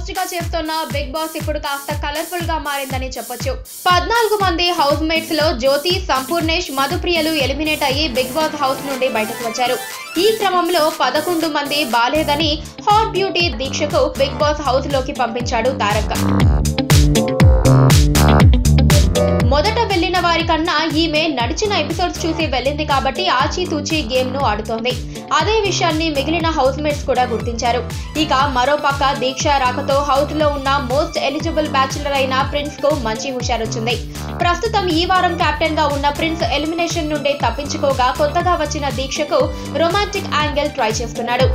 హోస్ట్గా చేస్తున్న big boss ఇప్పుడు కాస్త కలర్ఫుల్గా మారిందని చెప్పొచ్చు. పద్నాలుగు మంది హౌస్ మేట్స్లో జ్యోతి సంపూర్ణేష్ మధుప్రియలు ఎలిమినేట్ అయ్యి బిగ్ బాస్ హౌస్ నుండి బయటకు వచ్చారు. ఈ క్రమంలో పదకొండు మంది బాలేదని హాట్ బ్యూటీ దీక్షకు బిగ్ బాస్ హౌస్లోకి పంపించాడు తారక్. వారికన్నా ఈమె నడిచిన ఎపిసోడ్స్ చూసి వెళ్ళింది కాబట్టి ఆచితూచి గేమ్ను ఆడుతోంది. అదే విషయాన్ని మిగిలిన హౌస్ మేట్స్ కూడా గుర్తించారు. ఇక మరోపక్క దీక్ష రాకతో హౌస్లో ఉన్న మోస్ట్ ఎలిజిబుల్ బ్యాచులర్ అయిన ప్రిన్స్కు మంచి హుషారొచ్చింది. ప్రస్తుతం ఈ వారం కెప్టెన్గా ఉన్న ప్రిన్స్ ఎలిమినేషన్ నుండి తప్పించుకోగా కొత్తగా వచ్చిన దీక్షకు రొమాంటిక్ యాంగిల్ ట్రై చేస్తున్నాడు.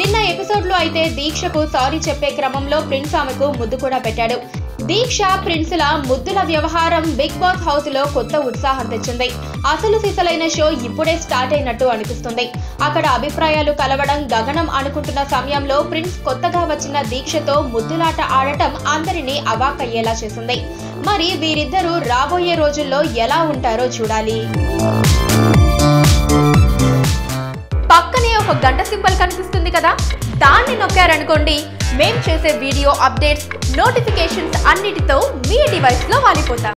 నిన్న ఎపిసోడ్లో అయితే దీక్షకు సారీ చెప్పే క్రమంలో ప్రిన్స్ ఆమెకు ముద్దు కూడా పెట్టాడు. దీక్ష ప్రిన్సుల ముద్దుల వ్యవహారం బిగ్ బాస్ హౌస్లో కొత్త ఉత్సాహం తెచ్చింది. అసలు సిసలైన షో ఇప్పుడే స్టార్ట్ అయినట్టు అనిపిస్తుంది. అక్కడ అభిప్రాయాలు కలవడం గగనం అనుకుంటున్న సమయంలో ప్రిన్స్ కొత్తగా వచ్చిన దీక్షతో ముద్దులాట ఆడటం అందరినీ అవాకయ్యేలా చేసింది. మరి వీరిద్దరూ రాబోయే రోజుల్లో ఎలా ఉంటారో చూడాలి. పక్కనే ఒక గంట సింబల్ కనిపిస్తుంది కదా? దాన్ని నొక్కారనుకోండి మేం చేసే వీడియో అప్డేట్స్ నోటిఫికేషన్స్ అన్నిటితో మీ డివైస్లో వాలిపోతాం.